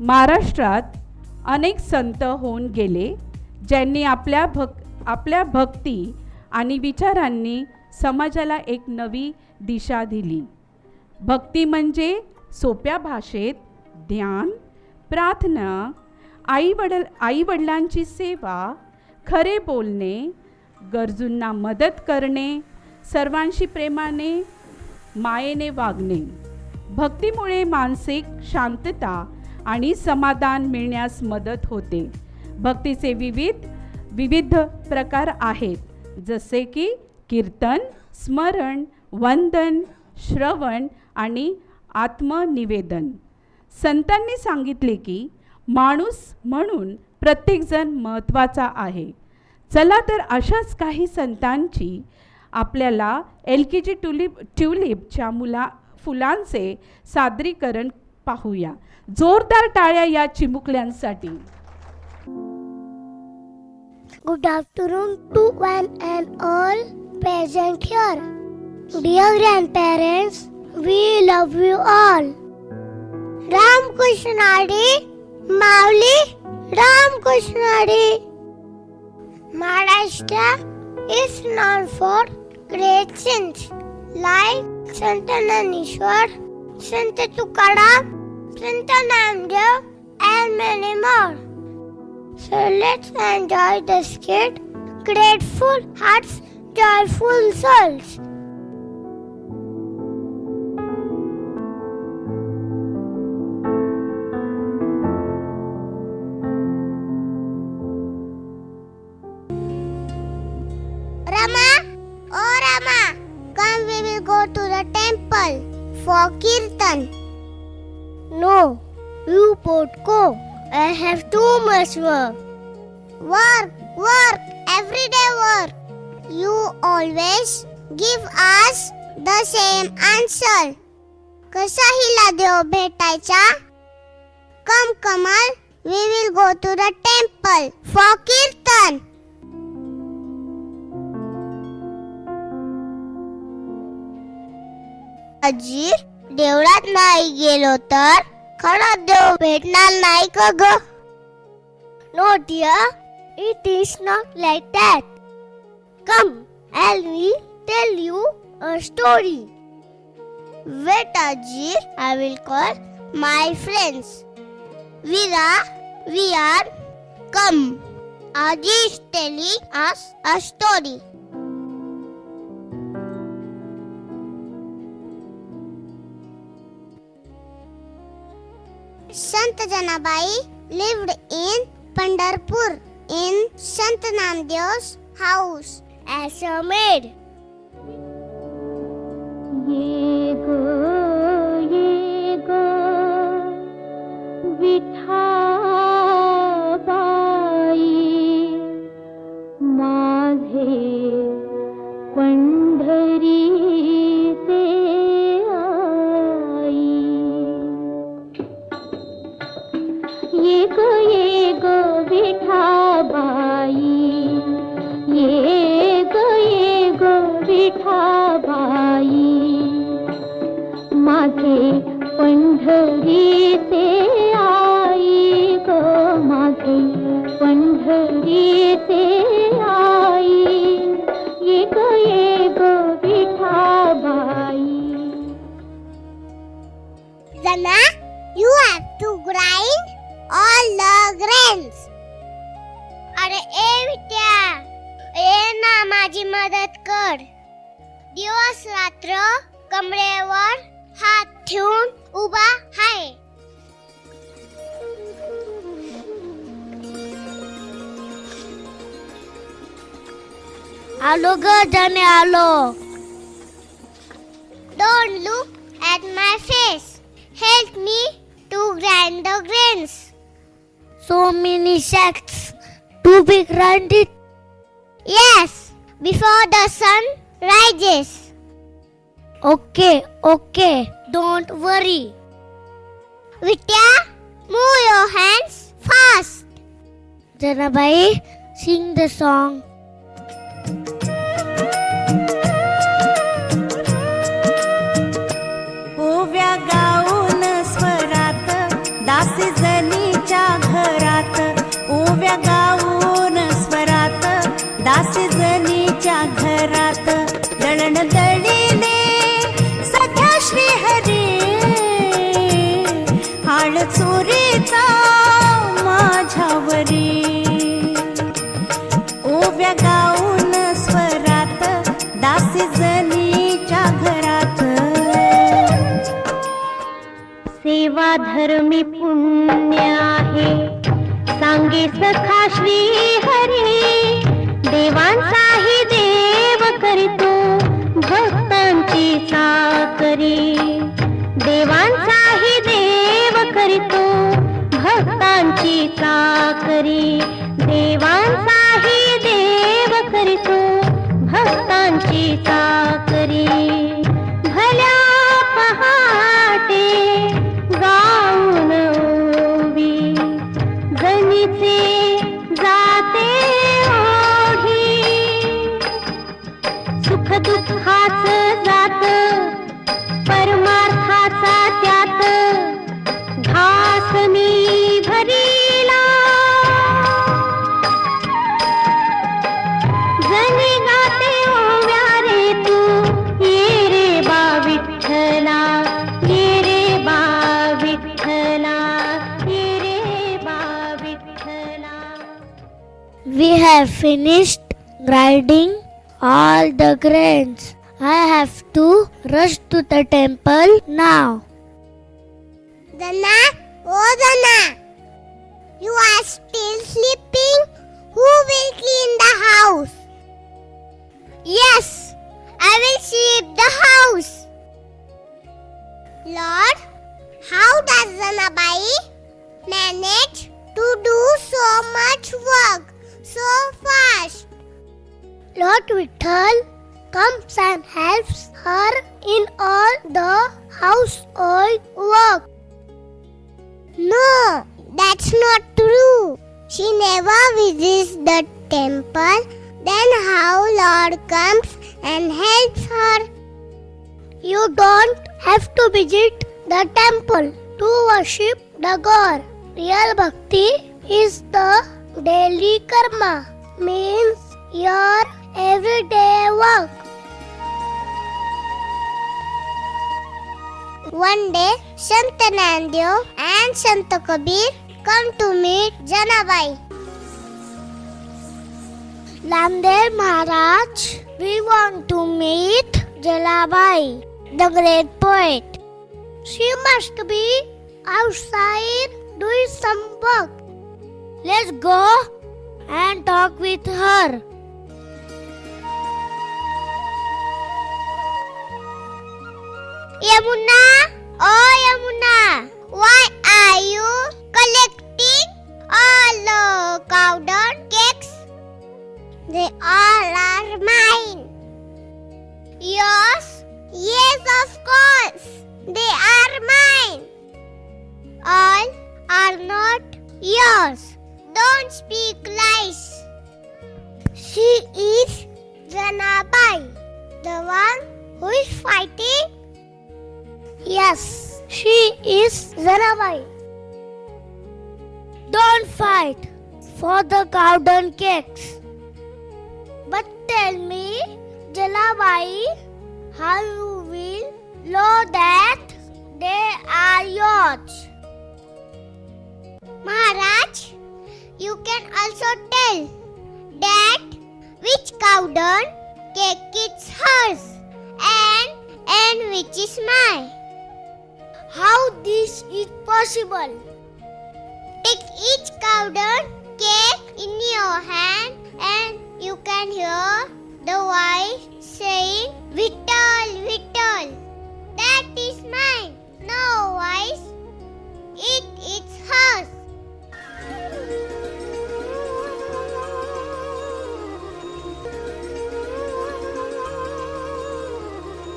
महाराष्ट्रात अनेक संत होऊन गेले ज्यांनी आपल्या भक आपल्या भक्ती आणि विचारांनी समाजाला एक नवी दिशा दिली. भक्ती म्हणजे सोप्या भाषेत ध्यान प्रार्थना आईवडल आईवडिलांची सेवा खरे बोलणे गरजूंना मदत करणे सर्वांशी प्रेमाने मायेने वागणे. भक्तीमुळे मानसिक शांतता आणि समाधान मिळण्यास मदत होते. भक्तीचे विविध विविध प्रकार आहेत. जसे की कीर्तन स्मरण वंदन श्रवण आणि आत्मनिवेदन. संतांनी सांगितले की माणूस म्हणून प्रत्येकजण महत्त्वाचा आहे. चला तर अशाच काही संतांची आपल्याला एल के जी ट्युलिप ट्युलिपच्या मुला फुलांचे सादरीकरण पाहूया जोरदार टाळ्या या चिमुकल्यांसाठी Good afternoon to one and all present here. Dear grandparents, we love you all. Ram Kushnadi, Mauli, Ram Kushnadi. Maharashtra is known for great saints like Sant Nanishwar, Sant Tukaram, Sant Namdev, and many more. So let's enjoy the skit. Grateful hearts, joyful souls. Rama, oh Rama, come we will go to the temple for kirtan. No, you both go. I have too much work. Work, work, everyday work. You always give us the same answer. कसा हिला देव भेटायचा come Kamal we will go to the temple for kirtan आजी देवळात नाही गेलो तर? खरा देव भेटणार नाही का ग? No dear it is not like that come all we tell you a story wait अजी I will call my friends Virat we are come आजी is telling us a story Sant Janabai lived in Pandharpur in Sant Namdev's house as a maid. ये ग ये ग विठाबाई माझे पंढरीचे दिवस रात्र कमरेवर हात ठेवून उभा आहे आलो ग जाने आलो Don't look at my face. Help me to grind the grains. So many sacks to be grinded. Yes, before the sun rises. Okay, okay, don't worry. Vidya, move your hands fast. Janabai, sing the song. धर्मी पुण्य आहे. सांगे सखा Shri Hari. देवांचा We have finished grinding all the grains. I have to rush to the temple now. Dana, oh Dana, you are still sleeping? Who will clean the house? Yes, I will sweep the house. Lord, how does Danabai manage to do so much work so fast? Lord Vittal comes and helps her in all the household work. No, that's not true. She never visits the temple. Then how Lord comes and helps her? You don't have to visit the temple to worship the God. Real bhakti is the daily karma, means your everyday work. One day, Sant Nandev and Sant Kabir come to meet Janabai. Namdev Maharaj, we want to meet Jalabai, the great poet. She must be outside doing some work. Let's go and talk with her. Yamuna, oh Yes, she is Janabai. Don't fight for the golden cakes. But tell me, Jalabai, how you will know that they are yours? Maharaj, you can also tell that which dung cake is hers and and which is mine. How this is possible? Take each cow cake in your hand and you can hear the voice saying Vittal, Vittal. That is mine. No voice. It is hers.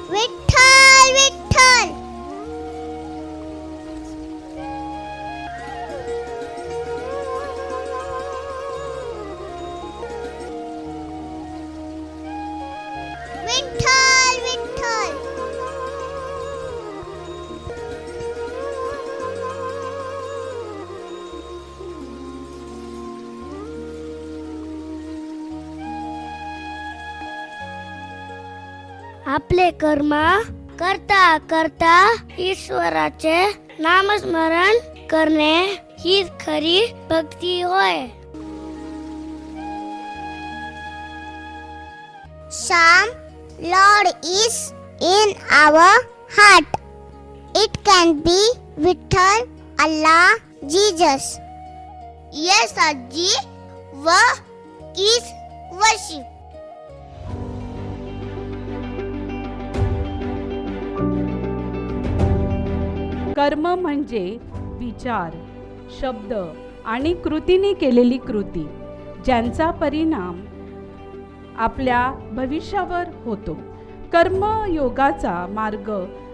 Vittal, आपले कर्म करता करता ईश्वराचे नामस्मरण करणे ही खरी भक्ती होय Some Lord is in our heart. It can be Vithal, Allah, Jesus. Yes, Aji, wa is worship. कर्म म्हणजे विचार शब्द आणि कृतीने केलेली कृती ज्यांचा परिणाम आपल्या भविष्यावर होतो. कर्मयोगाचा मार्ग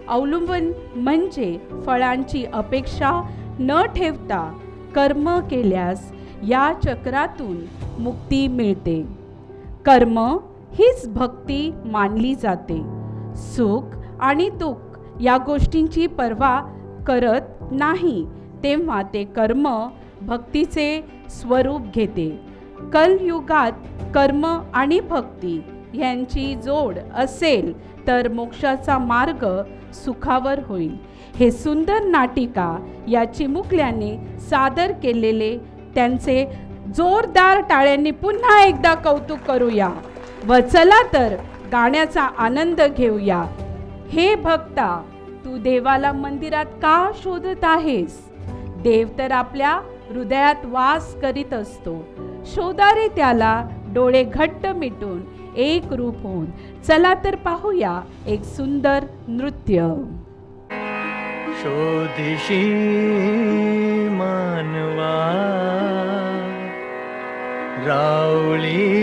अवलंबन म्हणजे फळांची अपेक्षा न ठेवता कर्म केल्यास या चक्रातून मुक्ती मिळते. कर्म हीच भक्ती मानली जाते. सुख आणि दुःख या गोष्टींची पर्वा करत नाही तेव्हा ते कर्म भक्तीचे स्वरूप घेते. कलयुगात कर्म आणि भक्ती यांची जोड असेल तर मोक्षाचा मार्ग सुखावर होईल. हे सुंदर नाटिका या चिमुकल्याने सादर केलेले त्यांचे जोरदार टाळ्यांनी पुन्हा एकदा कौतुक करूया व चला तर गाण्याचा आनंद घेऊया. हे भक्ता तू देवाला मंदिरात का शोधत आहेस? देव तर आपल्या हृदयात वास करीत असतो. शोधारे त्याला डोळे घट्ट मिटून एक रूप होऊन. चला तर पाहूया एक सुंदर नृत्य. शोधिशी मानवा रावळी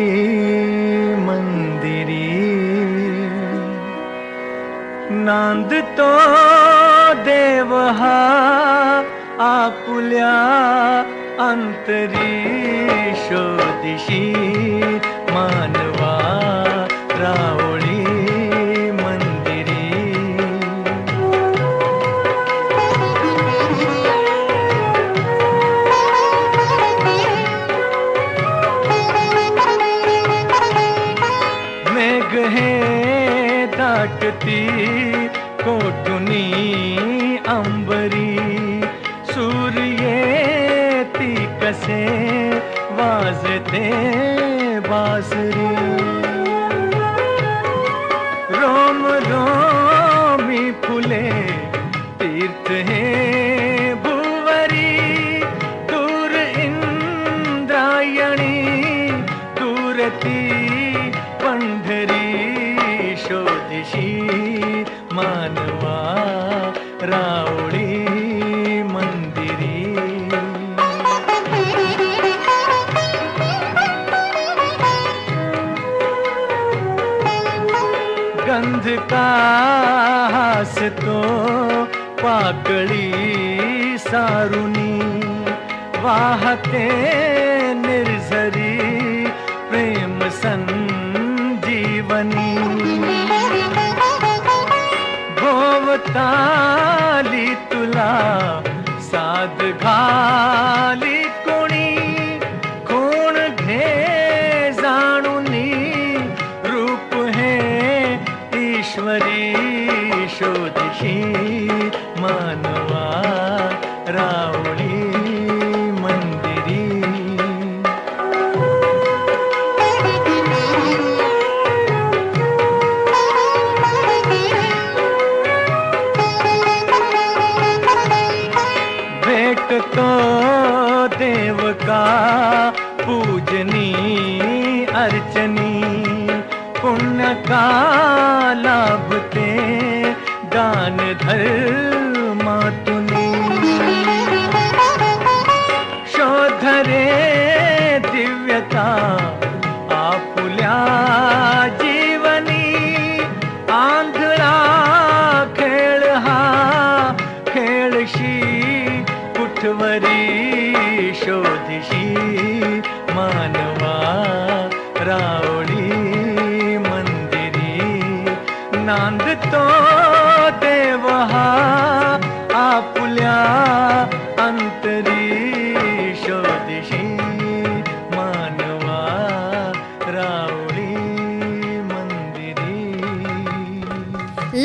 मंदिरी तो देवः आपुल्या अन्तरिषोदिषी मानवा रावण दाटती कोटुनी अंबरी सूर्य ती कसे वाजते बासरी रोम रोमी फुले तीर्थ हे भुवरी दूर इंद्रायणी दूरती पंढरी मानवा रावळी मंदिरी गंध का हसतो पाकळी सारुनी वाहते आपुल्या अंतरी शोधिशी मानवा रावळी मंदिरी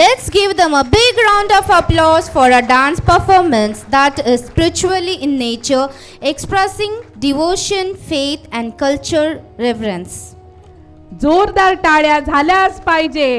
Let's give them a big round of applause for a dance performance that is spiritually in nature, expressing devotion, faith, and culture reverence. जोरदार टाळ्या झाल्याच पाहिजे